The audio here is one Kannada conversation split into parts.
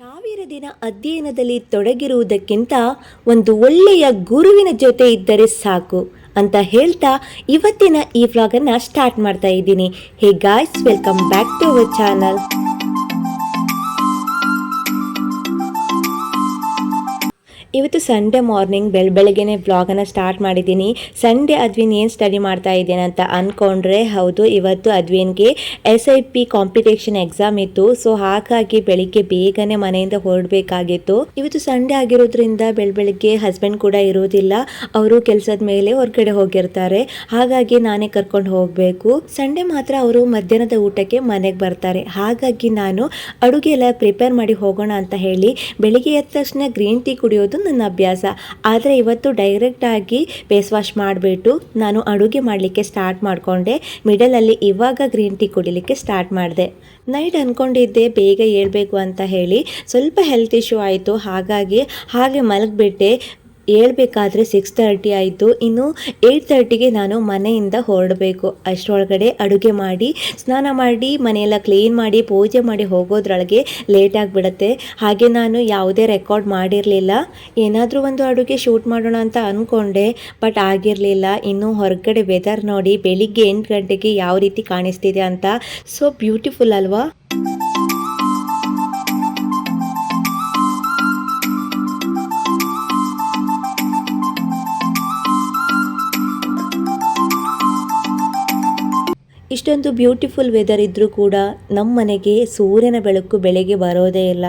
ಸಾವಿರ ದಿನ ಅಧ್ಯಯನದಲ್ಲಿ ತೊಡಗಿರುವುದಕ್ಕಿಂತ ಒಂದು ಒಳ್ಳೆಯ ಗುರುವಿನ ಜೊತೆ ಇದ್ದರೆ ಸಾಕು ಅಂತ ಹೇಳ್ತಾ ಇವತ್ತಿನ ಈ ವ್ಲಾಗನ್ನು ಸ್ಟಾರ್ಟ್ ಮಾಡ್ತಾ ಇದ್ದೀನಿ. Hey guys welcome back to our channel ಇವತ್ತು ಸಂಡೇ ಮಾರ್ನಿಂಗ್ ಬೆಳ, ಬೆಳಗ್ಗೆನೆ ವ್ಲಾಗನ್ನು ಸ್ಟಾರ್ಟ್ ಮಾಡಿದ್ದೀನಿ. ಸಂಡೇ ಅದ್ವಿನ್ ಏನು ಸ್ಟಡಿ ಮಾಡ್ತಾ ಇದ್ದೇನೆ ಅಂತ ಅಂದ್ಕೊಂಡ್ರೆ ಹೌದು, ಇವತ್ತು ಅದ್ವಿನ್ಗೆ S I P competition exam ಇತ್ತು. ಸೊ ಹಾಗಾಗಿ ಬೆಳಿಗ್ಗೆ ಬೇಗನೆ ಮನೆಯಿಂದ ಹೊರಡಬೇಕಾಗಿತ್ತು. ಇವತ್ತು ಸಂಡೇ ಆಗಿರೋದ್ರಿಂದ ಬೆಳ, ಬೆಳಗ್ಗೆ ಹಸ್ಬೆಂಡ್ ಕೂಡ ಇರೋದಿಲ್ಲ. ಅವರು ಕೆಲಸದ ಮೇಲೆ ಹೊರಗಡೆ ಹೋಗಿರ್ತಾರೆ. ಹಾಗಾಗಿ ನಾನೇ ಕರ್ಕೊಂಡು ಹೋಗಬೇಕು. ಸಂಡೇ ಮಾತ್ರ ಅವರು ಮಧ್ಯಾಹ್ನದ ಊಟಕ್ಕೆ ಮನೆಗೆ ಬರ್ತಾರೆ. ಹಾಗಾಗಿ ನಾನು ಅಡುಗೆ ಎಲ್ಲ ಪ್ರಿಪೇರ್ ಮಾಡಿ ಹೋಗೋಣ ಅಂತ ಹೇಳಿ ಬೆಳಿಗ್ಗೆ ಎದ್ದ ತಕ್ಷಣ ಗ್ರೀನ್ ಟೀ ಕುಡಿಯೋದು ನನ್ನ ಅಭ್ಯಾಸ. ಆದರೆ ಇವತ್ತು ಡೈರೆಕ್ಟಾಗಿ ಫೇಸ್ ವಾಶ್ ಮಾಡಿಬಿಟ್ಟು ನಾನು ಅಡುಗೆ ಮಾಡಲಿಕ್ಕೆ ಸ್ಟಾರ್ಟ್ ಮಾಡಿಕೊಂಡೆ. ಮಿಡಲಲ್ಲಿ ಇವಾಗ ಗ್ರೀನ್ ಟೀ ಕುಡಿಲಿಕ್ಕೆ ಸ್ಟಾರ್ಟ್ ಮಾಡಿದೆ. ನೈಟ್ ಅಂದ್ಕೊಂಡಿದ್ದೆ ಬೇಗ ಏಳಬೇಕು ಅಂತ ಹೇಳಿ ಸ್ವಲ್ಪ ಹೆಲ್ತ್ ಇಶ್ಯೂ ಆಯಿತು. ಹಾಗಾಗಿ ಹಾಗೆ ಮಲಗಿಬಿಟ್ಟೆ. ಹೇಳ್ಬೇಕಾದ್ರೆ ಸಿಕ್ಸ್ ತರ್ಟಿ ಆಯಿತು. ಇನ್ನು ಏಯ್ಟ್ ತರ್ಟಿಗೆ ನಾನು ಮನೆಯಿಂದ ಹೊರಡಬೇಕು. ಅಷ್ಟರೊಳಗಡೆ ಅಡುಗೆ ಮಾಡಿ, ಸ್ನಾನ ಮಾಡಿ, ಮನೆಯೆಲ್ಲ ಕ್ಲೀನ್ ಮಾಡಿ, ಪೂಜೆ ಮಾಡಿ ಹೋಗೋದ್ರೊಳಗೆ ಲೇಟ್ ಆಗಿಬಿಡುತ್ತೆ. ಹಾಗೆ ನಾನು ಯಾವುದೇ ರೆಕಾರ್ಡ್ ಮಾಡಿರಲಿಲ್ಲ. ಏನಾದರೂ ಒಂದು ಅಡುಗೆ ಶೂಟ್ ಮಾಡೋಣ ಅಂತ ಅಂದ್ಕೊಂಡೆ ಬಟ್ ಆಗಿರಲಿಲ್ಲ. ಇನ್ನು ಹೊರಗಡೆ ವೆದರ್ ನೋಡಿ, ಬೆಳಿಗ್ಗೆ ಎಂಟು ಗಂಟೆಗೆ ಯಾವ ರೀತಿ ಕಾಣಿಸ್ತಿದೆ ಅಂತ. ಸೊ ಬ್ಯೂಟಿಫುಲ್ ಅಲ್ವಾ? ಇಷ್ಟೊಂದು ಬ್ಯೂಟಿಫುಲ್ ವೆದರ್ ಇದ್ದರೂ ಕೂಡ ನಮ್ಮ ಮನೆಗೆ ಸೂರ್ಯನ ಬೆಳಕು ಬೆಳಗ್ಗೆ ಬರೋದೇ ಇಲ್ಲ.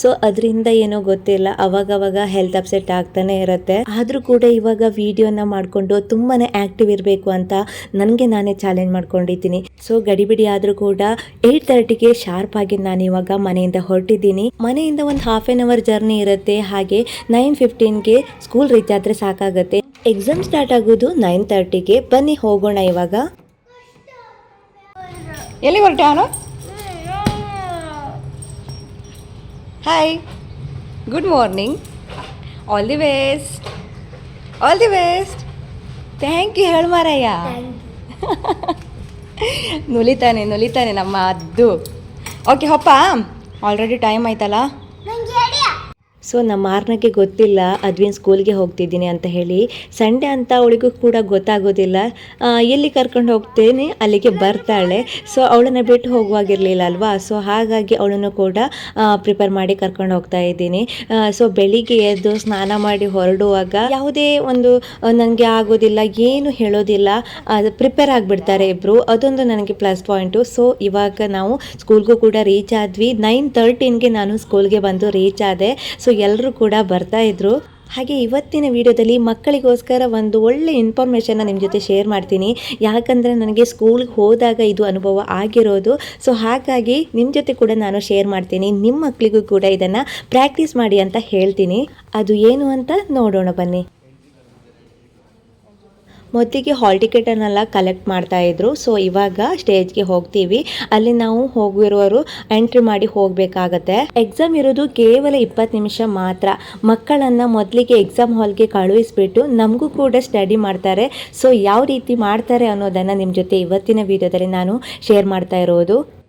ಸೊ ಅದರಿಂದ ಏನೋ ಗೊತ್ತಿಲ್ಲ. ಅವಾಗವಾಗ ಹೆಲ್ತ್ ಅಪ್ಸೆಟ್ ಆಗ್ತಾನೆ ಇರುತ್ತೆ. ಆದರೂ ಕೂಡ ಇವಾಗ ವಿಡಿಯೋನ ಮಾಡಿಕೊಂಡು ತುಂಬಾ ಆ್ಯಕ್ಟಿವ್ ಇರಬೇಕು ಅಂತ ನನಗೆ ನಾನೇ ಚಾಲೆಂಜ್ ಮಾಡ್ಕೊಂಡಿದ್ದೀನಿ. ಸೊ ಗಡಿಬಿಡಿ ಆದರೂ ಕೂಡ ಏಯ್ಟ್ ತರ್ಟಿಗೆ ಶಾರ್ಪ್ ಆಗಿ ನಾನು ಇವಾಗ ಮನೆಯಿಂದ ಹೊರಟಿದ್ದೀನಿ. ಮನೆಯಿಂದ ಒಂದು ಹಾಫ್ ಆನ್ ಅವರ್ ಜರ್ನಿ ಇರುತ್ತೆ. ಹಾಗೆ ನೈನ್ ಫಿಫ್ಟೀನ್ಗೆ ಸ್ಕೂಲ್ ರೀಚ್ ಆದರೆ ಸಾಕಾಗುತ್ತೆ. ಎಕ್ಸಾಮ್ ಸ್ಟಾರ್ಟ್ ಆಗೋದು ನೈನ್ ತರ್ಟಿಗೆ ಬನ್ನಿ ಹೋಗೋಣ ಇವಾಗ. ಎಲ್ಲಿ ಹೊರಟೆ ಅವನು? Hi good morning all the best all the best thank you ಹೇಳು ಮಾರಯ್ಯ ನುಲಿತಾನೆ ನುಲಿತಾನೆ ನಮ್ಮ ಅದ್ದು. ಓಕೆ ಹೊಪ್ಪ. ಆಲ್ರೆಡಿ ಟೈಮ್ ಆಯ್ತಲ್ಲ? ಸೊ ನಮ್ಮ ಮಾರ್ನಕ್ಕೆ ಗೊತ್ತಿಲ್ಲ, ಅದ್ವಿನ್ ಸ್ಕೂಲ್ಗೆ ಹೋಗ್ತಿದ್ದೀನಿ ಅಂತ ಹೇಳಿ. ಸಂಡೇ ಅಂತ ಅವಳಿಗೂ ಕೂಡ ಗೊತ್ತಾಗೋದಿಲ್ಲ. ಎಲ್ಲಿ ಕರ್ಕೊಂಡು ಹೋಗ್ತೇನೆ? ಅಲ್ಲಿಗೆ ಬರ್ತಾಳೆ. ಸೊ ಅವಳನ್ನ ಬಿಟ್ಟು ಹೋಗುವಾಗಿರಲಿಲ್ಲ ಅಲ್ವಾ? ಸೊ ಹಾಗಾಗಿ ಅವಳನ್ನು ಕೂಡ ಪ್ರಿಪೇರ್ ಮಾಡಿ ಕರ್ಕೊಂಡು ಹೋಗ್ತಾ ಇದ್ದೀನಿ. ಸೊ ಬೆಳಿಗ್ಗೆ ಎದ್ದು ಸ್ನಾನ ಮಾಡಿ ಹೊರಡುವಾಗ ಯಾವುದೇ ಒಂದು ನನಗೆ ಆಗೋದಿಲ್ಲ, ಏನು ಹೇಳೋದಿಲ್ಲ. ಪ್ರಿಪೇರ್ ಆಗಿಬಿಡ್ತಾರೆ ಇಬ್ಬರು ಅದೊಂದು ನನಗೆ ಪ್ಲಸ್ ಪಾಯಿಂಟು ಸೊ ಇವಾಗ ನಾವು ಸ್ಕೂಲ್ಗೂ ಕೂಡ ರೀಚ್ ಆದ್ವಿ. ನೈನ್ ತರ್ಟೀನ್ಗೆ ನಾನು ಸ್ಕೂಲ್ಗೆ ಬಂದು ರೀಚ್ ಆದೆ. ಸೊ ಎಲ್ಲರೂ ಕೂಡ ಬರ್ತಾ ಇದ್ರು. ಹಾಗೆ ಇವತ್ತಿನ ವಿಡಿಯೋದಲ್ಲಿ ಮಕ್ಕಳಿಗೋಸ್ಕರ ಒಂದು ಒಳ್ಳೆ ಇನ್ಫಾರ್ಮೇಷನ್ನ ನಿಮ್ಮ ಜೊತೆ ಶೇರ್ ಮಾಡ್ತೀನಿ. ಯಾಕಂದರೆ ನನಗೆ ಸ್ಕೂಲ್ಗೆ ಹೋದಾಗ ಇದು ಅನುಭವ ಆಗಿರೋದು. ಸೊ ಹಾಗಾಗಿ ನಿಮ್ಮ ಜೊತೆ ಕೂಡ ನಾನು ಶೇರ್ ಮಾಡ್ತೀನಿ. ನಿಮ್ಮ ಮಕ್ಕಳಿಗೂ ಕೂಡ ಇದನ್ನು ಪ್ರಾಕ್ಟೀಸ್ ಮಾಡಿ ಅಂತ ಹೇಳ್ತೀನಿ. ಅದು ಏನು ಅಂತ ನೋಡೋಣ ಬನ್ನಿ. ಮೊದಲಿಗೆ ಹಾಲ್ ಟಿಕೆಟನ್ನೆಲ್ಲ ಕಲೆಕ್ಟ್ ಮಾಡ್ತಾ ಇದ್ರು. ಸೊ ಇವಾಗ ಸ್ಟೇಜ್ಗೆ ಹೋಗ್ತೀವಿ. ಅಲ್ಲಿ ನಾವು ಹೋಗಿರೋರು ಎಂಟ್ರಿ ಮಾಡಿ ಹೋಗಬೇಕಾಗತ್ತೆ. ಎಕ್ಸಾಮ್ ಇರೋದು ಕೇವಲ ಇಪ್ಪತ್ತು ನಿಮಿಷ ಮಾತ್ರ. ಮಕ್ಕಳನ್ನ ಮೊದಲಿಗೆ ಎಕ್ಸಾಮ್ ಹಾಲ್ಗೆ ಕಳುಹಿಸ್ಬಿಟ್ಟು ನಮಗೂ ಕೂಡ ಸ್ಟಡಿ ಮಾಡ್ತಾರೆ. ಸೊ ಯಾವ ರೀತಿ ಮಾಡ್ತಾರೆ ಅನ್ನೋದನ್ನು ನಿಮ್ಮ ಜೊತೆ ಇವತ್ತಿನ ವಿಡಿಯೋದಲ್ಲಿ ನಾನು ಶೇರ್ ಮಾಡ್ತಾ ಇರೋದು.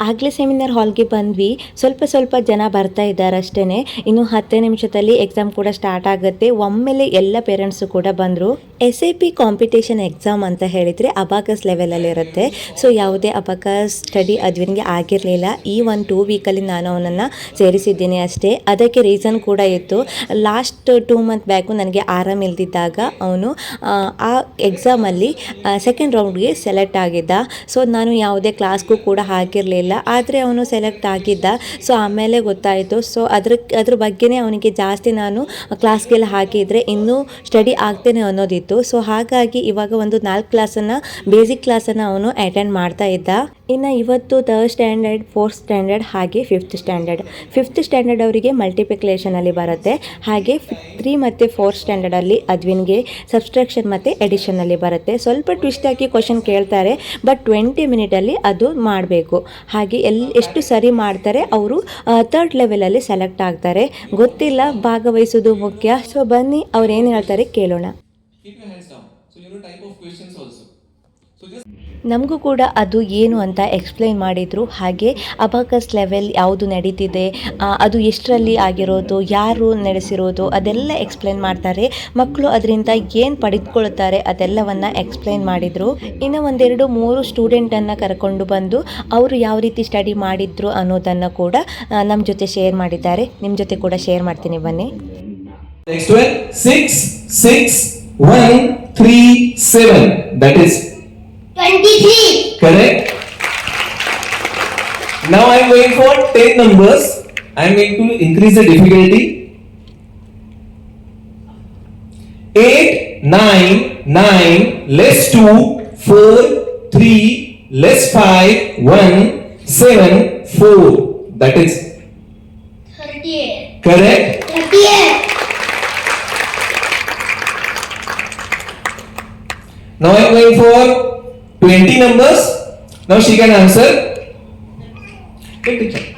ಆಗಲೇ ಸೆಮಿನಾರ್ ಹಾಲ್ಗೆ ಬಂದ್ವಿ. ಸ್ವಲ್ಪ ಸ್ವಲ್ಪ ಜನ ಬರ್ತಾ ಇದ್ದಾರೆ ಅಷ್ಟೇ ಇನ್ನು ಹತ್ತೇ ನಿಮಿಷದಲ್ಲಿ ಎಕ್ಸಾಮ್ ಕೂಡ ಸ್ಟಾರ್ಟ್ ಆಗುತ್ತೆ. ಒಮ್ಮೆಲೆ ಎಲ್ಲ ಪೇರೆಂಟ್ಸು ಕೂಡ ಬಂದರು. S A P competition exam ಅಂತ ಹೇಳಿದರೆ ಅಬಾಕಸ್ ಲೆವೆಲಲ್ಲಿ ಇರುತ್ತೆ. ಸೊ ಯಾವುದೇ ಅಬಾಕಸ್ ಸ್ಟಡಿ ಅದ್ವಿನ್ಗೆ ಆಗಿರಲಿಲ್ಲ. ಈ ಒಂದು ಟೂ ವೀಕಲ್ಲಿ ನಾನು ಅವನನ್ನು ಸೇರಿಸಿದ್ದೀನಿ ಅಷ್ಟೇ. ಅದಕ್ಕೆ ರೀಸನ್ ಕೂಡ ಇತ್ತು. ಲಾಸ್ಟ್ ಟೂ ಮಂತ್ ಬ್ಯಾಕು ನನಗೆ ಆರಾಮ್ ಇಲ್ದಿದ್ದಾಗ ಅವನು, ಆ ಎಕ್ಸಾಮಲ್ಲಿ ಸೆಕೆಂಡ್ ರೌಂಡ್ಗೆ ಸೆಲೆಕ್ಟ್ ಆಗಿದ್ದ. ಸೊ ನಾನು ಯಾವುದೇ ಕ್ಲಾಸ್ಗೂ ಕೂಡ ಹಾಕಿರಲಿಲ್ಲ. ಆದರೆ ಅವನು ಸೆಲೆಕ್ಟ್ ಆಗಿದ್ದ. ಸೊ ಆಮೇಲೆ ಗೊತ್ತಾಯಿತು. ಸೊ ಅದ್ರ ಅದ್ರ ಬಗ್ಗೆನೇ ಅವನಿಗೆ ಜಾಸ್ತಿ ನಾನು ಕ್ಲಾಸ್ಗೆಲ್ಲ ಹಾಕಿದರೆ ಇನ್ನೂ ಸ್ಟಡಿ ಆಗ್ತೇನೆ ಅನ್ನೋದಿತ್ತು. ಸೊ ಹಾಗಾಗಿ ಇವಾಗ ಒಂದು ನಾಲ್ಕು ಕ್ಲಾಸನ್ನು ಬೇಸಿಕ್ ಕ್ಲಾಸನ್ನು ಅವನು ಅಟೆಂಡ್ ಮಾಡ್ತಾ ಇದ್ದ. ಇನ್ನು ಇವತ್ತು ತರ್ಡ್ ಸ್ಟ್ಯಾಂಡರ್ಡ್ ಫೋರ್ತ್ ಸ್ಟ್ಯಾಂಡರ್ಡ್ ಹಾಗೆ ಫಿಫ್ತ್ ಸ್ಟ್ಯಾಂಡರ್ಡ್ ಫಿಫ್ತ್ ಸ್ಟ್ಯಾಂಡರ್ಡ್ ಅವರಿಗೆ ಮಲ್ಟಿಪ್ಲಿಕೇಷನಲ್ಲಿ ಬರುತ್ತೆ. ಹಾಗೆ ತ್ರೀ ಮತ್ತು ಫೋರ್ತ್ ಸ್ಟ್ಯಾಂಡರ್ಡಲ್ಲಿ ಅದ್ವಿನ್ಗೆ ಸಬ್ಸ್ಟ್ರಾಕ್ಷನ್ ಮತ್ತು ಎಡಿಷನಲ್ಲಿ ಬರುತ್ತೆ. ಸ್ವಲ್ಪ ಟ್ವಿಸ್ಟ್ ಹಾಕಿ ಕ್ವಶನ್ ಕೇಳ್ತಾರೆ ಬಟ್ ಟ್ವೆಂಟಿ ಮಿನಿಟಲ್ಲಿ ಅದು ಮಾಡಬೇಕು. ಹಾಗೆ ಎಲ್ಲಿ ಎಷ್ಟು ಸರಿ ಮಾಡ್ತಾರೆ, ಅವರು ತರ್ಡ್ ಲೆವೆಲಲ್ಲಿ ಸೆಲೆಕ್ಟ್ ಆಗ್ತಾರೆ. ಗೊತ್ತಿಲ್ಲ ಭಾಗವಹಿಸೋದು ಮುಖ್ಯ. ಸೊ ಬನ್ನಿ, ಅವ್ರು ಏನು ಹೇಳ್ತಾರೆ ಕೇಳೋಣ. ನಮಗೂ ಕೂಡ ಅದು ಏನು ಅಂತ ಎಕ್ಸ್ಪ್ಲೈನ್ ಮಾಡಿದರು. ಹಾಗೆ ಅಬಾಕಸ್ ಲೆವೆಲ್ ಯಾವುದು ನಡೀತಿದೆ ಅದು ಎಷ್ಟರಲ್ಲಿ ಆಗಿರೋದು ಯಾರು ನಡೆಸಿರೋದು ಅದೆಲ್ಲ ಎಕ್ಸ್ಪ್ಲೈನ್ ಮಾಡ್ತಾರೆ. ಮಕ್ಕಳು ಅದರಿಂದ ಏನು ಪಡೆದುಕೊಳ್ತಾರೆ ಅದೆಲ್ಲವನ್ನು ಎಕ್ಸ್ಪ್ಲೈನ್ ಮಾಡಿದರು. ಇನ್ನು ಒಂದೆರಡು ಮೂರು ಸ್ಟೂಡೆಂಟನ್ನು ಕರ್ಕೊಂಡು ಬಂದು ಅವರು ಯಾವ ರೀತಿ ಸ್ಟಡಿ ಮಾಡಿದ್ರು ಅನ್ನೋದನ್ನು ಕೂಡ ನಮ್ಮ ಜೊತೆ ಶೇರ್ ಮಾಡಿದ್ದಾರೆ. ನಿಮ್ಮ ಜೊತೆ ಕೂಡ ಶೇರ್ ಮಾಡ್ತೀನಿ ಬನ್ನಿ. Next one, one three seven that seven. That is 23, correct. Now I am going for 10 numbers. I am going to increase the difficulty. 8, 9, 9, less 2, 4, 3, less 5, 1, 7, 4. That is 38, correct. 38, Now I am going for 20 numbers. Now she can answer. Take picture.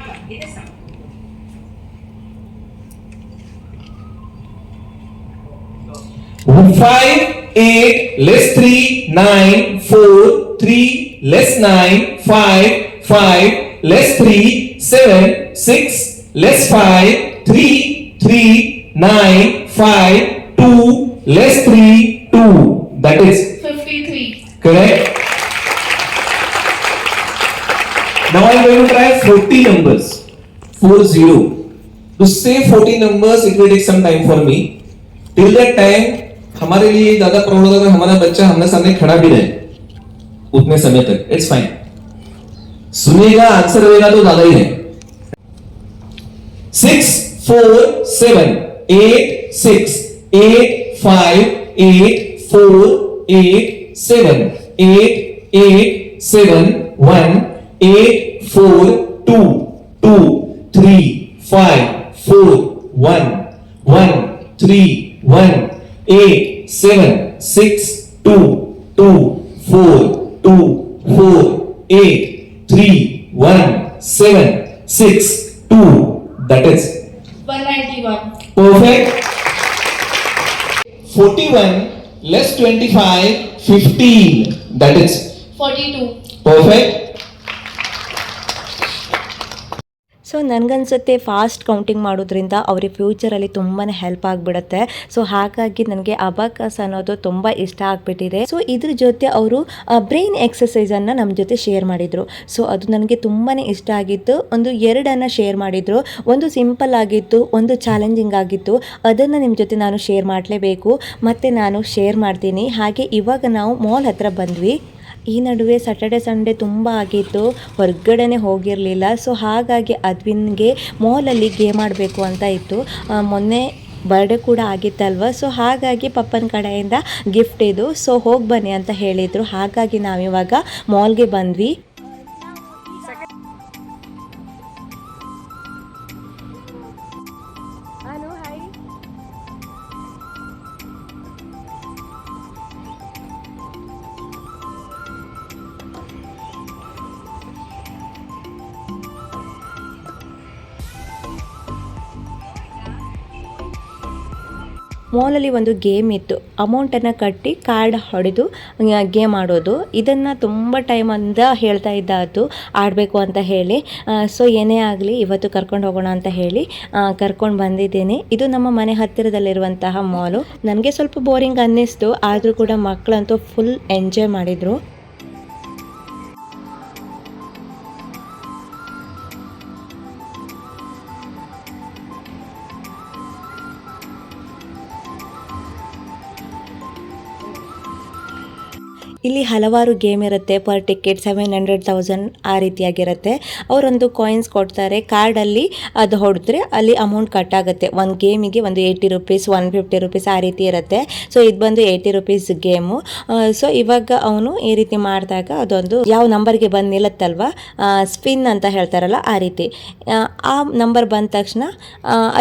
Five, eight, less three, nine, four, three, less nine, five, five, less three, seven, six, less five, three, three, nine, five, two, less three, two. That is 53, correct. Now I'm going to try 40 numbers. 40. To say 40 numbers, it will take some time for me. Till that time, हमारे लिए ज्यादा प्रॉब्लम होगा हमारा बच्चा हमारे सामने खड़ा भी रहे उतने समय तक इट्स फाइन सुनेगा आंसर होगा तो ज्यादा ही है six four seven eight six eight five eight four eight seven eight eight seven one 8, 4, 2, 2, 3, 5, 4, 1, 1, 3, 1, 8, 7, 6, 2, 2, 4, 2, 4, 8, 3, 1, 7, 6, 2. That is 191. Perfect. 41 less 25, 15. That is 42. Perfect. So ನನಗನ್ಸುತ್ತೆ ಫಾಸ್ಟ್ ಕೌಂಟಿಂಗ್ ಮಾಡೋದ್ರಿಂದ ಅವ್ರಿಗೆ ಫ್ಯೂಚರಲ್ಲಿ ತುಂಬಾ ಹೆಲ್ಪ್ ಆಗಿಬಿಡುತ್ತೆ. ಸೊ ಹಾಗಾಗಿ ನನಗೆ ಅಬಾಕಸ್ ಅನ್ನೋದು ತುಂಬ ಇಷ್ಟ ಆಗಿಬಿಟ್ಟಿದೆ. ಸೊ ಇದ್ರ ಜೊತೆ ಅವರು ಬ್ರೈನ್ ಎಕ್ಸಸೈಸನ್ನು ನಮ್ಮ ಜೊತೆ ಶೇರ್ ಮಾಡಿದರು. ಸೊ ಅದು ನನಗೆ ತುಂಬಾ ಇಷ್ಟ ಆಗಿತ್ತು. ಒಂದು ಎರಡನ್ನು ಶೇರ್ ಮಾಡಿದರು. ಒಂದು ಸಿಂಪಲ್ ಆಗಿತ್ತು, ಒಂದು ಚಾಲೆಂಜಿಂಗ್ ಆಗಿತ್ತು. ಅದನ್ನು ನಿಮ್ಮ ಜೊತೆ ನಾನು ಶೇರ್ ಮಾಡಲೇಬೇಕು. ಮತ್ತು ನಾನು ಶೇರ್ ಮಾಡ್ತೀನಿ. ಹಾಗೆ ಇವಾಗ ನಾವು ಮಾಲ್ ಹತ್ರ ಬಂದ್ವಿ. ಈ ನಡುವೆ ಸಾಟರ್ಡೆ ಸಂಡೇ ತುಂಬ ಆಗಿತ್ತು. ಹೊರಗಡೆನೇ ಹೋಗಿರಲಿಲ್ಲ. ಸೊ ಹಾಗಾಗಿ ಅದ್ವಿನ್ಗೆ ಮಾಲಲ್ಲಿ ಗೇಮ್ ಆಡಬೇಕು ಅಂತ ಇತ್ತು. ಮೊನ್ನೆ ಬರ್ಡೇ ಕೂಡ ಆಗಿತ್ತಲ್ವ? ಸೊ ಹಾಗಾಗಿ ಪಪ್ಪನ ಕಡೆಯಿಂದ ಗಿಫ್ಟ್ ಇದು. ಸೊ ಹೋಗಿ ಬನ್ನಿ ಅಂತ ಹೇಳಿದರು. ಹಾಗಾಗಿ ನಾವಿವಾಗ ಮಾಲ್ಗೆ ಬಂದ್ವಿ. ಮಾಲಲ್ಲಿ ಒಂದು ಗೇಮ್ ಇತ್ತು. ಅಮೌಂಟನ್ನು ಕಟ್ಟಿ ಕಾರ್ಡ್ ಹೊಡೆದು ಗೇಮ್ ಆಡೋದು. ಇದನ್ನು ತುಂಬ ಟೈಮಿಂದ ಹೇಳ್ತಾ ಇದ್ದ ಅದು. ಆಡಬೇಕು ಅಂತ ಹೇಳಿ. ಸೊ ಏನೇ ಆಗಲಿ, ಇವತ್ತು ಕರ್ಕೊಂಡು ಹೋಗೋಣ ಅಂತ ಹೇಳಿ ಕರ್ಕೊಂಡು ಬಂದಿದ್ದೀನಿ. ಇದು ನಮ್ಮ ಮನೆ ಹತ್ತಿರದಲ್ಲಿರುವಂತಹ ಮಾಲು. ನನಗೆ ಸ್ವಲ್ಪ ಬೋರಿಂಗ್ ಅನ್ನಿಸ್ತು. ಆದರೂ ಕೂಡ ಮಕ್ಕಳಂತೂ ಫುಲ್ ಎಂಜಾಯ್ ಮಾಡಿದರು. ಇಲ್ಲಿ ಹಲವಾರು ಗೇಮ್ ಇರುತ್ತೆ. Per ticket seven hundred thousand ಆ ರೀತಿಯಾಗಿರುತ್ತೆ. ಅವರೊಂದು ಕಾಯಿನ್ಸ್ ಕೊಡ್ತಾರೆ. ಕಾರ್ಡಲ್ಲಿ ಅದು ಹೊಡೆದ್ರೆ ಅಲ್ಲಿ ಅಮೌಂಟ್ ಕಟ್ ಆಗುತ್ತೆ. ಒಂದು ಗೇಮಿಗೆ ಒಂದು eighty rupees one fifty rupees ಆ ರೀತಿ ಇರುತ್ತೆ. ಸೊ ಇದು ಬಂದು ಏಯ್ಟಿ ರುಪೀಸ್ ಗೇಮು ಸೊ ಇವಾಗ ಅವನು ಈ ರೀತಿ ಮಾಡಿದಾಗ ಅದೊಂದು ಯಾವ ನಂಬರ್ಗೆ ಬಂದು ನಿಲ್ಲತ್ತಲ್ವ? ಸ್ಪಿನ್ ಅಂತ ಹೇಳ್ತಾರಲ್ಲ ಆ ರೀತಿ. ಆ, ನಂಬರ್ ಬಂದ ತಕ್ಷಣ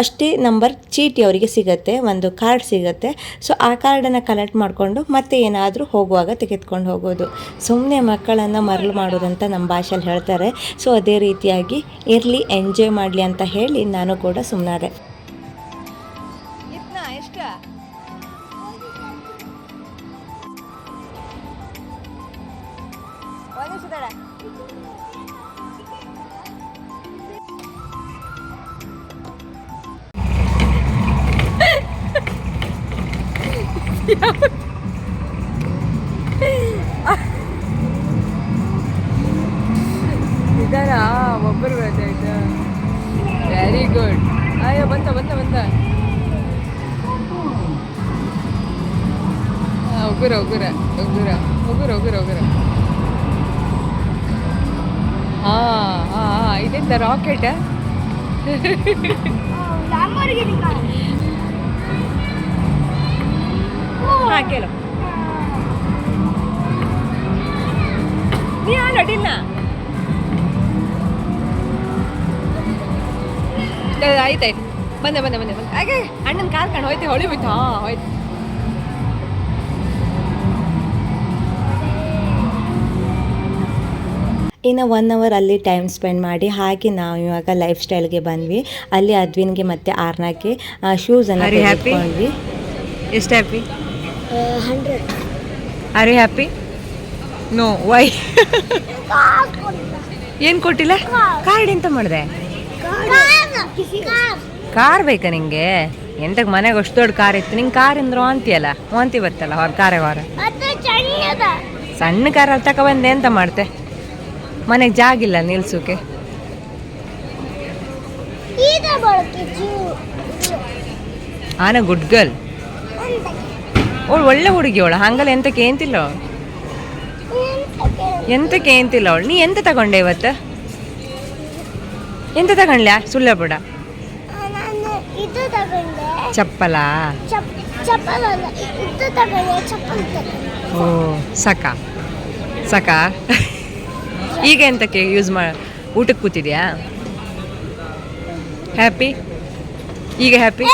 ಅಷ್ಟೇ ನಂಬರ್ ಚೀಟಿ ಅವರಿಗೆ ಸಿಗುತ್ತೆ. ಒಂದು ಕಾರ್ಡ್ ಸಿಗುತ್ತೆ. ಸೊ ಆ ಕಾರ್ಡನ್ನು ಕಲೆಕ್ಟ್ ಮಾಡಿಕೊಂಡು ಮತ್ತೆ ಏನಾದರೂ ಹೋಗುವಾಗ ತೆಗೆದುಕೊಂಡು ಹೋಗೋದು. ಸುಮ್ಮನೆ ಮಕ್ಕಳನ್ನು ಮರಳು ಮಾಡೋದಂತ ನಮ್ಮ ಭಾಷೆಯಲ್ಲಿ ಹೇಳ್ತಾರೆ. ಸೊ ಅದೇ ರೀತಿಯಾಗಿ ಇರಲಿ ಎಂಜಾಯ್ ಮಾಡಲಿ ಅಂತ ಹೇಳಿ ನಾನು ಕೂಡ ಸುಮ್ಮನಾದೆ ಆ, ಉಗುರ ಉಗುರ ಉಗುರ ಉಗುರ ಉಗುರ. ಉಗುರ ಹಾ ಹಾ ಇದೆಂತ ರಾಕೆಟ್ ಹಾ ನೀ ಅಡಿಲ್ಲ ಆಯ್ತಾಯ್ತು. ಬಂದೆ ಬಂದೆ ಬಂದೆ ಬಂದೆ. ಹಾಗೆ ಅಣ್ಣನ ಕಾರ್ ಕಂಡು ಹೋಯ್ತು ಹೊಳಿ ಹೋಯ್ತು. ಹಾಂ ಹೋಯ್ತು. ಇನ್ನು ಒನ್ ಅವರ್ ಅಲ್ಲಿ ಟೈಮ್ ಸ್ಪೆಂಡ್ ಮಾಡಿ ಹಾಗೆ ನಾವು ಇವಾಗ ಲೈಫ್ ಸ್ಟೈಲ್ಗೆ ಬಂದ್ವಿ. ಅಲ್ಲಿ ಅದ್ವಿನ್ಗೆ ಮತ್ತು ಆರ್ನಾಗೆ ಶೂಸ್? ತೆಗೆದುಕೊಂಡ್ವಿ. ಎಷ್ಟು happy are you happy no why ಏನು ಕೊಟ್ಟಿಲ್ಲ? ಕಾರ್ಡ್ ಎಂತ ಮಾಡಿದೆ? ಕಾರ್ ಬೇಕಾ ನಿಂಗೆ? ಎಂತಕ್ಕೆ ಮನೆಗೆ ಅಷ್ಟು ದೊಡ್ಡ ಕಾರ್ ಇತ್ತು? ನಿಂಗೆ ಕಾರ್ ಅಂದ್ರೆ ವಾಂತಿಯಲ್ಲ ವಾಂತಿ ಬರ್ತಲ್ಲ ಹೊರ ಕಾರೇ ಹೊರ. ಸಣ್ಣ ಕಾರಲ್ಲಿ ತಗೊಬಂದೆ ಎಂತ ಮಾಡ್ತೆ. ಮನೆಗೆ ಜಾಗಿಲ್ಲ ನಿಲ್ಸೋಕೆ. ಆನ ಗುಡ್ ಗರ್ಲ್. ಅವಳು ಒಳ್ಳೆ ಹುಡುಗಿ ಅವಳು ಹಂಗಲ್ಲ ಎಂತಕ್ಕೆ ಏಂತಿಲ್ಲ ಅವಳು? ಎಂತಕ್ಕೆ ಏಂತಿಲ್ಲ ಅವಳು? ನೀ ಎಂತ ತಗೊಂಡೆ ಇವತ್ತು? ಎಂತ ತಗೊಂಡ್ಲ? ಸುಳ್ಳ ಬಿಡ. ಚಪ್ಪಲ್? ಓ ಸಕ. ಸಕ? ಈಗ ಎಂತಕ್ಕೆ ಯೂಸ್ ಮಾಡ ಊಟಕ್ಕೆ ಕೂತಿದ್ಯಾ? ಹ್ಯಾಪಿ ಈಗ ಹ್ಯಾಪಿ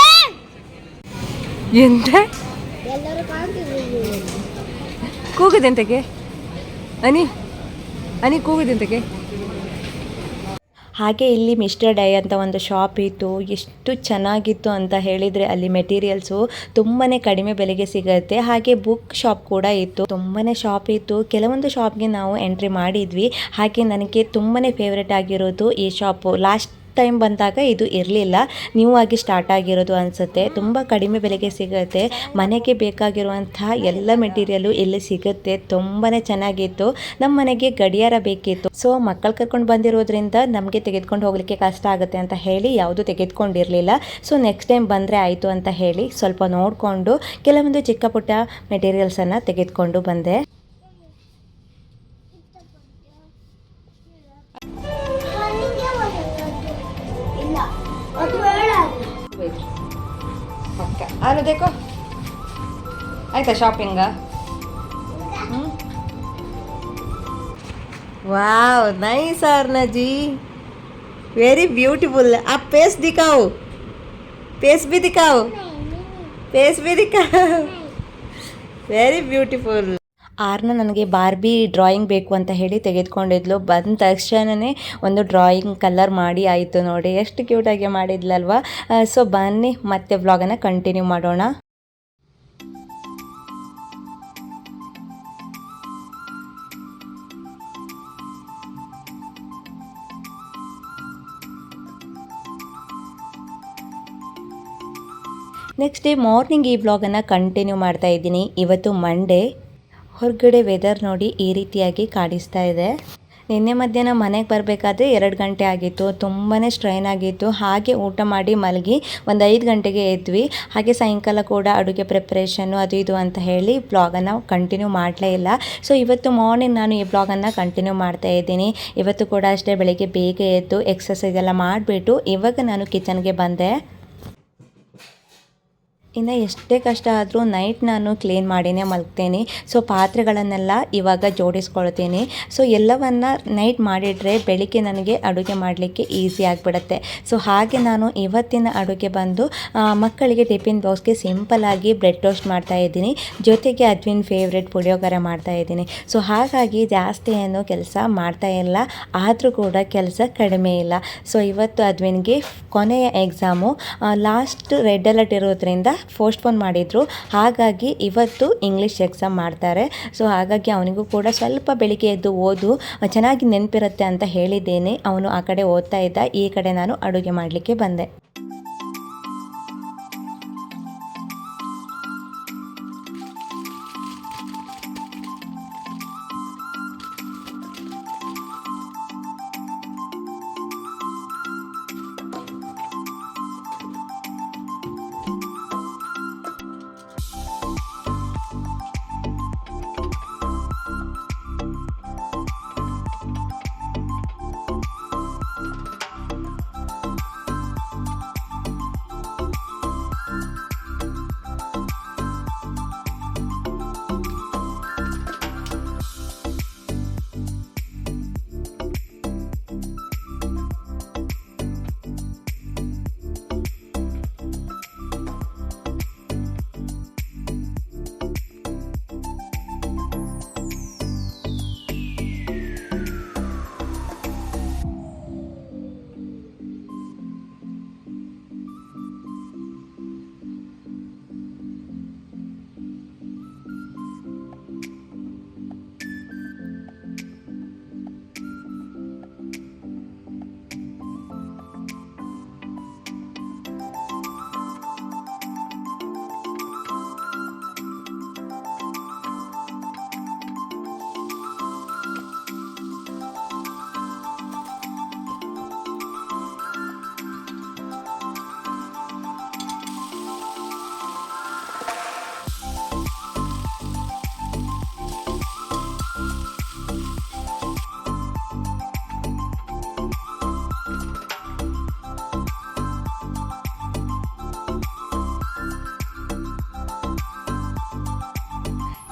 ಎಂತ? ಕೂಗದೆಂತಕ್ಕೆ ಅನಿ? ಅನಿ ಕೂಗದೆಂತಕ್ಕೆ ಹಾಗೆ ಇಲ್ಲಿ ಮಿಸ್ಟರ್ ಡೈ ಅಂತ ಒಂದು ಶಾಪ್ ಇತ್ತು. ಎಷ್ಟು ಚೆನ್ನಾಗಿತ್ತು ಅಂತ ಹೇಳಿದರೆ ಅಲ್ಲಿ ಮೆಟೀರಿಯಲ್ಸು ತುಂಬಾ ಕಡಿಮೆ ಬೆಲೆಗೆ ಸಿಗುತ್ತೆ. ಹಾಗೆ ಬುಕ್ ಶಾಪ್ ಕೂಡ ಇತ್ತು. ತುಂಬಾ ಶಾಪ್ ಇತ್ತು. ಕೆಲವೊಂದು ಶಾಪ್ಗೆ ನಾವು ಎಂಟ್ರಿ ಮಾಡಿದ್ವಿ. ಹಾಗೆ ನನಗೆ ತುಂಬಾ ಫೇವ್ರೆಟ್ ಆಗಿರೋದು ಈ ಶಾಪು ಲಾಸ್ಟ್ ಟೈಮ್ ಬಂದಾಗ ಇದು ಇರಲಿಲ್ಲ. ನ್ಯೂ ಆಗಿ ಸ್ಟಾರ್ಟ್ ಆಗಿರೋದು ಅನಿಸುತ್ತೆ. ತುಂಬ ಕಡಿಮೆ ಬೆಲೆಗೆ ಸಿಗುತ್ತೆ. ಮನೆಗೆ ಬೇಕಾಗಿರುವಂತಹ ಎಲ್ಲ ಮೆಟೀರಿಯಲು ಇಲ್ಲಿ ಸಿಗುತ್ತೆ. ತುಂಬಾ ಚೆನ್ನಾಗಿತ್ತು. ನಮ್ಮ ಮನೆಗೆ ಗಡಿಯಾರ ಬೇಕಿತ್ತು. ಸೊ ಮಕ್ಕಳು ಕರ್ಕೊಂಡು ಬಂದಿರೋದ್ರಿಂದ ನಮಗೆ ತೆಗೆದುಕೊಂಡು ಹೋಗಲಿಕ್ಕೆ ಕಷ್ಟ ಆಗುತ್ತೆ ಅಂತ ಹೇಳಿ ಯಾವುದು ತೆಗೆದುಕೊಂಡಿರಲಿಲ್ಲ. ಸೊ ನೆಕ್ಸ್ಟ್ ಟೈಮ್ ಬಂದರೆ ಆಯಿತು ಅಂತ ಹೇಳಿ ಸ್ವಲ್ಪ ನೋಡಿಕೊಂಡು ಕೆಲವೊಂದು ಚಿಕ್ಕ ಪುಟ್ಟ ಮೆಟೀರಿಯಲ್ಸನ್ನು ತೆಗೆದುಕೊಂಡು ಬಂದೆ. ಆನು ದೇಕೋ ಆಯ್ತಾ ಶಾಪಿಂಗ वाह nice Arna ji very beautiful आप फेस दिखाओ फेस भी दिखाओ फेस भी दिखाओ ವೆರಿ ಬ್ಯೂಟಿಫುಲ್ ಆರ್ನ ನನಗೆ ಬಾರ್ಬಿ ಡ್ರಾಯಿಂಗ್ ಬೇಕು ಅಂತ ಹೇಳಿ ತೆಗೆದುಕೊಂಡಿದ್ಲು. ಬಂದ ತಕ್ಷಣವೇ ಒಂದು ಡ್ರಾಯಿಂಗ್ ಕಲರ್ ಮಾಡಿ ಆಯಿತು ನೋಡಿ. ಎಷ್ಟು ಕ್ಯೂಟಾಗಿ ಮಾಡಿದ್ಲಲ್ವ. ಸೊ ಬನ್ನಿ, ಮತ್ತೆ ವ್ಲಾಗನ್ನು ಕಂಟಿನ್ಯೂ ಮಾಡೋಣ. ನೆಕ್ಸ್ಟ್ ಡೇ ಮಾರ್ನಿಂಗ್ ಈ ವ್ಲಾಗನ್ನು ಕಂಟಿನ್ಯೂ ಮಾಡ್ತಾ ಇದ್ದೀನಿ. ಇವತ್ತು ಮಂಡೇ ಹೊರಗಡೆ ವೆದರ್ ನೋಡಿ ಈ ರೀತಿಯಾಗಿ ಕಾಣಿಸ್ತಾ ಇದೆ. ನಿನ್ನೆ ಮಧ್ಯಾಹ್ನ ಮನೆಗೆ ಬರಬೇಕಾದ್ರೆ ಎರಡು ಗಂಟೆ ಆಗಿತ್ತು. ತುಂಬಾ ಸ್ಟ್ರೈನ್ ಆಗಿತ್ತು. ಹಾಗೆ ಊಟ ಮಾಡಿ ಮಲಗಿ ಒಂದು ಐದು ಗಂಟೆಗೆ ಎದ್ವಿ. ಹಾಗೆ ಸಾಯಂಕಾಲ ಕೂಡ ಅಡುಗೆ ಪ್ರಿಪ್ರೇಷನ್ನು ಅದು ಇದು ಅಂತ ಹೇಳಿ ಬ್ಲಾಗನ್ನು ಕಂಟಿನ್ಯೂ ಮಾಡಲೇ ಇಲ್ಲ. ಸೊ ಇವತ್ತು ಮಾರ್ನಿಂಗ್ ನಾನು ಈ ಬ್ಲಾಗನ್ನು ಕಂಟಿನ್ಯೂ ಮಾಡ್ತಾ ಇದ್ದೀನಿ. ಇವತ್ತು ಕೂಡ ಅಷ್ಟೇ ಬೆಳಗ್ಗೆ ಬೇಗ ಎದ್ದು ಎಕ್ಸಸೈಸ್ ಎಲ್ಲ ಮಾಡಿಬಿಟ್ಟು ಇವಾಗ ನಾನು ಕಿಚನ್ಗೆ ಬಂದೆ. ಇನ್ನು ಎಷ್ಟೇ ಕಷ್ಟ ಆದರೂ ನೈಟ್ ನಾನು ಕ್ಲೀನ್ ಮಾಡಿನೇ ಮಲಗ್ತೇನೆ. ಸೊ ಪಾತ್ರೆಗಳನ್ನೆಲ್ಲ ಇವಾಗ ಜೋಡಿಸ್ಕೊಳ್ತೀನಿ. ಸೊ ಎಲ್ಲವನ್ನು ನೈಟ್ ಮಾಡಿಟ್ರೆ ಬೆಳಿಗ್ಗೆ ನನಗೆ ಅಡುಗೆ ಮಾಡಲಿಕ್ಕೆ ಈಸಿ ಆಗಿಬಿಡುತ್ತೆ. ಸೊ ಹಾಗೆ ನಾನು ಇವತ್ತಿನ ಅಡುಗೆ ಬಂದು ಮಕ್ಕಳಿಗೆ ಟಿಫಿನ್ ಬಾಕ್ಸ್ಗೆ ಸಿಂಪಲಾಗಿ ಬ್ರೆಡ್ ಟೋಸ್ಟ್ ಮಾಡ್ತಾ ಇದ್ದೀನಿ. ಜೊತೆಗೆ ಅದ್ವಿನ್ ಫೇವ್ರೆಟ್ ಪುಳಿಯೋಗರೆ ಮಾಡ್ತಾ ಇದ್ದೀನಿ. ಸೊ ಹಾಗಾಗಿ ಜಾಸ್ತಿ ಏನು ಕೆಲಸ ಮಾಡ್ತಾ ಇಲ್ಲ. ಆದರೂ ಕೂಡ ಕೆಲಸ ಕಡಿಮೆ ಇಲ್ಲ. ಸೊ ಇವತ್ತು ಅದ್ವಿನ್ಗೆ ಕೊನೆಯ ಎಕ್ಸಾಮು ಲಾಸ್ಟ್ ರೆಡ್ ಅಲರ್ಟ್ ಇರೋದ್ರಿಂದ ಪೋಸ್ಟ್ಪೋನ್ ಮಾಡಿದರು. ಹಾಗಾಗಿ ಇವತ್ತು ಇಂಗ್ಲೀಷ್ ಎಕ್ಸಾಮ್ ಮಾಡ್ತಾರೆ. ಸೊ ಹಾಗಾಗಿ ಅವನಿಗೂ ಕೂಡ ಸ್ವಲ್ಪ ಬೆಳಿಗ್ಗೆ ಎದ್ದು ಓದು, ಚೆನ್ನಾಗಿ ನೆನಪಿರುತ್ತೆ ಅಂತ ಹೇಳಿದ್ದೇನೆ. ಅವನು ಆ ಕಡೆ ಓದ್ತಾ ಇದ್ದ. ಈ ಕಡೆ ನಾನು ಅಡುಗೆ ಮಾಡಲಿಕ್ಕೆ ಬಂದೆ.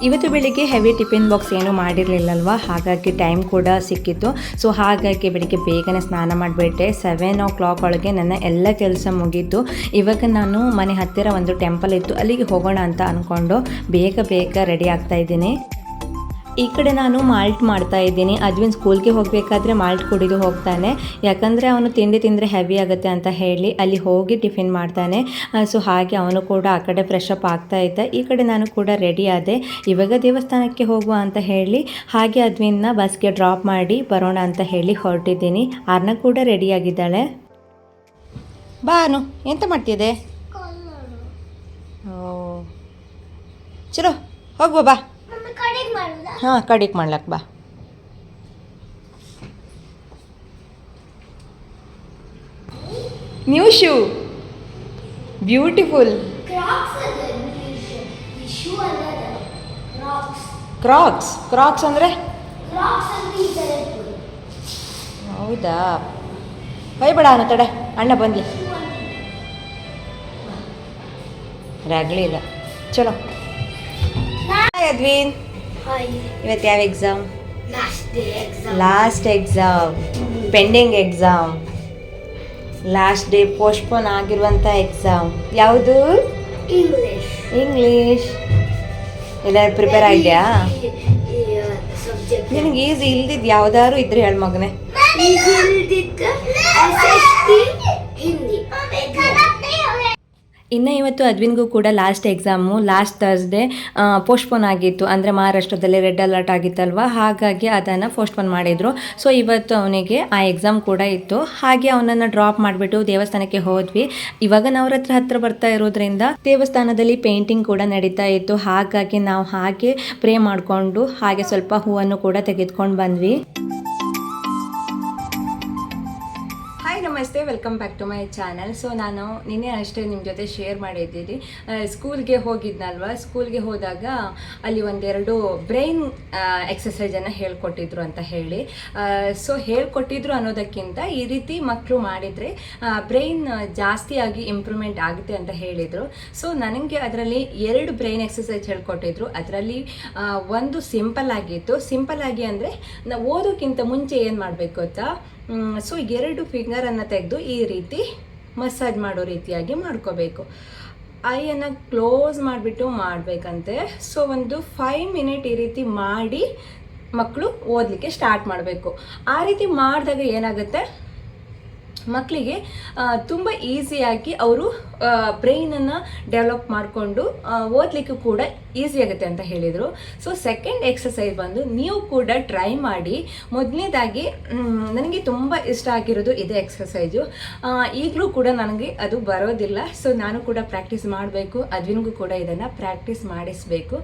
ಇವತ್ತು ಬೆಳಿಗ್ಗೆ ಹೆವಿ ಟಿಫಿನ್ ಬಾಕ್ಸ್ ಏನೂ ಮಾಡಿರಲಿಲ್ಲಲ್ವ? ಹಾಗಾಗಿ ಟೈಮ್ ಕೂಡ ಸಿಕ್ಕಿತ್ತು. ಸೊ ಹಾಗಾಗಿ ಬೆಳಿಗ್ಗೆ ಬೇಗನೆ ಸ್ನಾನ ಮಾಡಿಬಿಟ್ಟೆ. ಸೆವೆನ್ ಓ ಕ್ಲಾಕ್ ಒಳಗೆ ನನ್ನ ಎಲ್ಲ ಕೆಲಸ ಮುಗೀತು. ಇವಾಗ ನಾನು ಮನೆ ಹತ್ತಿರ ಒಂದು ಟೆಂಪಲ್ ಇತ್ತು. ಅಲ್ಲಿಗೆ ಹೋಗೋಣ ಅಂತ ಅಂದ್ಕೊಂಡು ಬೇಗ ಬೇಗ ರೆಡಿ ಆಗ್ತಾ ಇದ್ದೀನಿ. ಈ ಕಡೆ ನಾನು ಮಾಲ್ಟ್ ಮಾಡ್ತಾ ಇದ್ದೀನಿ. ಅದ್ವಿನ್ ಸ್ಕೂಲ್ಗೆ ಹೋಗಬೇಕಾದ್ರೆ ಮಾಲ್ಟ್ ಕುಡಿದು ಹೋಗ್ತಾನೆ. ಯಾಕಂದರೆ ಅವನು ತಿಂಡಿ ತಿಂದರೆ ಹೆವಿ ಆಗುತ್ತೆ ಅಂತ ಹೇಳಿ ಅಲ್ಲಿ ಹೋಗಿ ಟಿಫಿನ್ ಮಾಡ್ತಾನೆ. ಸೊ ಹಾಗೆ ಅವನು ಕೂಡ ಆ ಕಡೆ ಫ್ರೆಶ್ ಆಗ್ತಾ ಇದ್ದ. ಈ ಕಡೆ ನಾನು ಕೂಡ ರೆಡಿ ಆದೆ. ಇವಾಗ ದೇವಸ್ಥಾನಕ್ಕೆ ಹೋಗುವ ಅಂತ ಹೇಳಿ ಹಾಗೆ ಅದ್ವಿನ್ನ ಬಸ್ಗೆ ಡ್ರಾಪ್ ಮಾಡಿ ಬರೋಣ ಅಂತ ಹೇಳಿ ಹೊರಟಿದ್ದೀನಿ. ಅರ್ನ ಕೂಡ ರೆಡಿಯಾಗಿದ್ದಾಳೆ ಬಾನು ಎಂತ ಮಾಡ್ತಿದ್ದೆ ಓ ಚಲೋ ಹೋಗುವ ಬಾ. ಹಾಂ ಕಡಿಗೆ ಮಾಡ್ಲಕ್ ಬಾ. New shoe beautiful crocs crocs ಅಂದರೆ? ಹೌದಾ? ಬೈಬೇಡ ಅನ್ನ ತಡೆ. ಅಣ್ಣ ಬಂದ್ಲಿ. ರಾಗಲಿ ಇಲ್ಲ. ಚಲೋ. ಹಾಯ್ ಅದ್ವಿನ್ ಇವತ್ತು ಯಾವ exam last exam pending exam last day postpone ಆಗಿರುವಂಥ ಎಕ್ಸಾಮ್ ಯಾವುದು? ಇಂಗ್ಲಿಷ್ ಇಂಗ್ಲೀಷ್ ಎಲ್ಲಾರು ಪ್ರಿಪೇರ್ ಆಗಿದೆಯಾ ನಿನಗೆ ಈಸಿ ಇಲ್ದಿದ್ದು ಯಾವ್ದಾದ್ರು ಇದ್ರೆ ಹೇಳ ಮಗನೆ. ಇನ್ನು ಇವತ್ತು ಅದ್ವಿನ್ಗೂ ಕೂಡ last exam last Thursday postpone ಆಗಿತ್ತು. ಅಂದರೆ ಮಹಾರಾಷ್ಟ್ರದಲ್ಲಿ ರೆಡ್ ಅಲರ್ಟ್ ಆಗಿತ್ತಲ್ವ? ಹಾಗಾಗಿ ಅದನ್ನು ಪೋಸ್ಟ್ಪೋನ್ ಮಾಡಿದರು. ಸೊ ಇವತ್ತು ಅವನಿಗೆ ಆ ಎಕ್ಸಾಮ್ ಕೂಡ ಇತ್ತು. ಹಾಗೆ ಅವನನ್ನು ಡ್ರಾಪ್ ಮಾಡಿಬಿಟ್ಟು ದೇವಸ್ಥಾನಕ್ಕೆ ಹೋದ್ವಿ. ಇವಾಗ ನವರಾತ್ರ ಹತ್ರ ಬರ್ತಾ ಇರೋದ್ರಿಂದ ದೇವಸ್ಥಾನದಲ್ಲಿ ಪೇಂಟಿಂಗ್ ಕೂಡ ನಡೀತಾ ಇತ್ತು. ಹಾಗಾಗಿ ನಾವು ಹಾಗೆ ಪ್ರೇ ಮಾಡಿಕೊಂಡು ಹಾಗೆ ಸ್ವಲ್ಪ ಹೂವನ್ನು ಕೂಡ ತೆಗೆದುಕೊಂಡು ಬಂದ್ವಿ. ನಮಸ್ತೆ welcome back to my channel so ನಾನು ನಿನ್ನೆ ಅಷ್ಟೇ ನಿಮ್ಮ ಜೊತೆ ಶೇರ್ ಮಾಡಿದ್ದೀನಿ. ಸ್ಕೂಲ್ಗೆ ಹೋಗಿದ್ನಲ್ವ? ಸ್ಕೂಲ್ಗೆ ಹೋದಾಗ ಅಲ್ಲಿ ಒಂದೆರಡು ಬ್ರೈನ್ ಎಕ್ಸಸೈಸನ್ನು ಹೇಳ್ಕೊಟ್ಟಿದ್ರು ಅಂತ ಹೇಳಿ. ಸೊ ಹೇಳ್ಕೊಟ್ಟಿದ್ರು ಅನ್ನೋದಕ್ಕಿಂತ ಈ ರೀತಿ ಮಕ್ಕಳು ಮಾಡಿದರೆ ಬ್ರೈನ್ ಜಾಸ್ತಿಯಾಗಿ ಇಂಪ್ರೂವ್ಮೆಂಟ್ ಆಗುತ್ತೆ ಅಂತ ಹೇಳಿದರು. ಸೊ ನನಗೆ ಅದರಲ್ಲಿ ಎರಡು ಬ್ರೈನ್ ಎಕ್ಸಸೈಸ್ ಹೇಳ್ಕೊಟ್ಟಿದ್ರು. ಅದರಲ್ಲಿ ಒಂದು ಸಿಂಪಲ್ ಆಗಿತ್ತು. ಸಿಂಪಲ್ ಆಗಿ ಅಂದರೆ ನಾವು ಓದೋಕ್ಕಿಂತ ಮುಂಚೆ ಏನು ಮಾಡಬೇಕು ಗೊತ್ತಾ? ಸೊ ಎರಡು ಫಿಂಗರನ್ನು ತೆಗೆದು ಈ ರೀತಿ ಮಸಾಜ್ ಮಾಡೋ ರೀತಿಯಾಗಿ ಮಾಡ್ಕೋಬೇಕು. ಐಯನ್ನು ಕ್ಲೋಸ್ ಮಾಡಿಬಿಟ್ಟು ಮಾಡಬೇಕಂತೆ. ಸೊ ಒಂದು ಫೈವ್ ಮಿನಿಟ್ ಈ ರೀತಿ ಮಾಡಿ ಮಕ್ಕಳು ಓದಲಿಕ್ಕೆ ಸ್ಟಾರ್ಟ್ ಮಾಡಬೇಕು. ಆ ರೀತಿ ಮಾಡಿದಾಗ ಏನಾಗುತ್ತೆ? ಮಕ್ಕಳಿಗೆ ತುಂಬ ಈಸಿಯಾಗಿ ಅವರು ಬ್ರೈನನ್ನು ಡೆವಲಪ್ ಮಾಡಿಕೊಂಡು ಓದಲಿಕ್ಕೂ ಕೂಡ ಈಸಿ ಆಗುತ್ತೆ ಅಂತ ಹೇಳಿದರು. ಸೊ ಸೆಕೆಂಡ್ ಎಕ್ಸಸೈಸ್ ಬಂದು ನೀವು ಕೂಡ ಟ್ರೈ ಮಾಡಿ. ಮೊದಲನೇದಾಗಿ ನನಗೆ ತುಂಬ ಇಷ್ಟ ಆಗಿರೋದು ಇದೇ ಎಕ್ಸಸೈಜು ಈಗಲೂ ಕೂಡ ನನಗೆ ಅದು ಬರೋದಿಲ್ಲ. ಸೊ ನಾನು ಕೂಡ ಪ್ರಾಕ್ಟೀಸ್ ಮಾಡಬೇಕು. ಅದ್ವಿನ್ಗೂ ಕೂಡ ಇದನ್ನು ಪ್ರಾಕ್ಟೀಸ್ ಮಾಡಿಸಬೇಕು.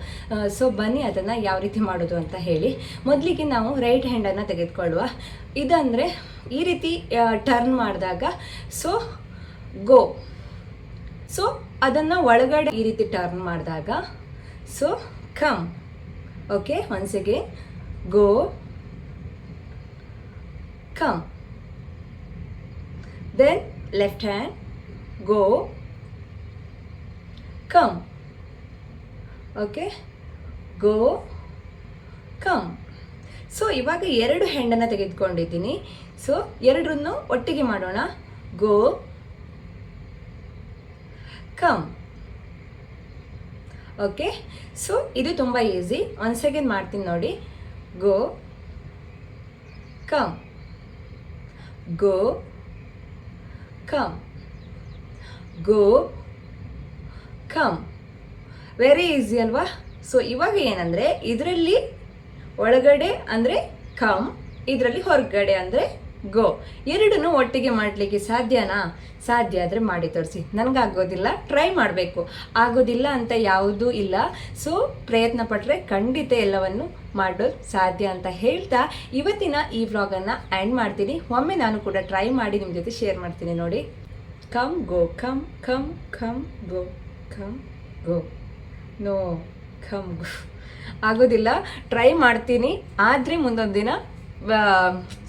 ಸೊ ಬನ್ನಿ ಅದನ್ನು ಯಾವ ರೀತಿ ಮಾಡೋದು ಅಂತ ಹೇಳಿ. ಮೊದಲಿಗೆ ನಾವು ರೈಟ್ ಹ್ಯಾಂಡನ್ನು ತೆಗೆದುಕೊಳ್ಳುವ. ಇದಂದರೆ ಈ ರೀತಿ ಟರ್ನ್ ಮಾಡಿದಾಗ ಸೊ ಗೋ ಸೊ ಅದನ್ನು ಒಳಗಡೆ ಈ ರೀತಿ ಟರ್ನ್ ಮಾಡಿದಾಗ so come okay once again go come then left hand go come okay go come so ಇವಾಗ ಎರಡು ಹೆಂಡನ್ನು ತೆಗೆದುಕೊಂಡಿದ್ದೀನಿ. ಸೊ ಎರಡರನ್ನು ಒಟ್ಟಿಗೆ ಮಾಡೋಣ. ಗೋ ಕಮ್ ಓಕೆ ಸೊ ಇದು ತುಂಬ ಈಸಿ ಒನ್ ಸೆಕೆಂಡ್ ಮಾಡ್ತೀನಿ ನೋಡಿ. Go come go come go come very easy ಅಲ್ವಾ? ಸೊ ಇವಾಗ ಏನಂದರೆ, ಇದರಲ್ಲಿ ಒಳಗಡೆ ಅಂದರೆ ಕಮ್ ಇದರಲ್ಲಿ ಹೊರಗಡೆ ಅಂದರೆ ಗೋ. ಎರಡನ್ನೂ ಒಟ್ಟಿಗೆ ಮಾಡಲಿಕ್ಕೆ ಸಾಧ್ಯನಾ? ಸಾಧ್ಯ ಆದರೆ ಮಾಡಿ ತೋರಿಸಿ. ನನಗಾಗೋದಿಲ್ಲ ಟ್ರೈ ಮಾಡಬೇಕು. ಆಗೋದಿಲ್ಲ ಅಂತ ಯಾವುದೂ ಇಲ್ಲ. ಸೊ ಪ್ರಯತ್ನ ಪಟ್ಟರೆ ಖಂಡಿತ ಎಲ್ಲವನ್ನು ಮಾಡೋದು ಸಾಧ್ಯ ಅಂತ ಹೇಳ್ತಾ ಇವತ್ತಿನ ಈ ವ್ಲಾಗನ್ನು ಆ್ಯಂಡ್ ಮಾಡ್ತೀನಿ. ಒಮ್ಮೆ ನಾನು ಕೂಡ ಟ್ರೈ ಮಾಡಿ ನಿಮ್ಮ ಜೊತೆ ಶೇರ್ ಮಾಡ್ತೀನಿ ನೋಡಿ. Come go come come come go come go no come go ಆಗೋದಿಲ್ಲ ಟ್ರೈ ಮಾಡ್ತೀನಿ. ಆದರೆ ಮುಂದೊಂದು ದಿನ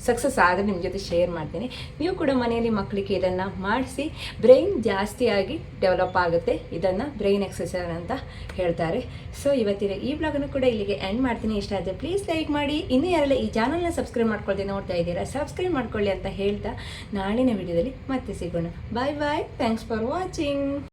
ಸಕ್ಸಸ್ ಆದರೆ ನಿಮ್ಮ ಜೊತೆ ಶೇರ್ ಮಾಡ್ತೀನಿ. ನೀವು ಕೂಡ ಮನೆಯಲ್ಲಿ ಮಕ್ಕಳಿಗೆ ಇದನ್ನು ಮಾಡಿಸಿ ಬ್ರೈನ್ ಜಾಸ್ತಿಯಾಗಿ ಡೆವಲಪ್ ಆಗುತ್ತೆ. ಇದನ್ನು ಬ್ರೈನ್ ಎಕ್ಸಸೈಸ್ ಅಂತ ಹೇಳ್ತಾರೆ. ಸೊ ಇವತ್ತಿನ ಈ ಬ್ಲಾಗನ್ನು ಕೂಡ ಇಲ್ಲಿಗೆ ಎಂಡ್ ಮಾಡ್ತೀನಿ. ಇಷ್ಟ ಆದರೆ ಪ್ಲೀಸ್ ಲೈಕ್ ಮಾಡಿ. ಇನ್ನೂ ಯಾರೆಲ್ಲ ಈ ಚಾನಲ್ನ ಸಬ್ಸ್ಕ್ರೈಬ್ ಮಾಡ್ಕೊಳ್ದೆ ನೋಡ್ತಾ ಇದ್ದೀರಾ ಸಬ್ಸ್ಕ್ರೈಬ್ ಮಾಡ್ಕೊಳ್ಳಿ ಅಂತ ಹೇಳ್ತಾ ನಾಳಿನ ವಿಡಿಯೋದಲ್ಲಿ ಮತ್ತೆ ಸಿಗೋಣ. Bye bye thanks for watching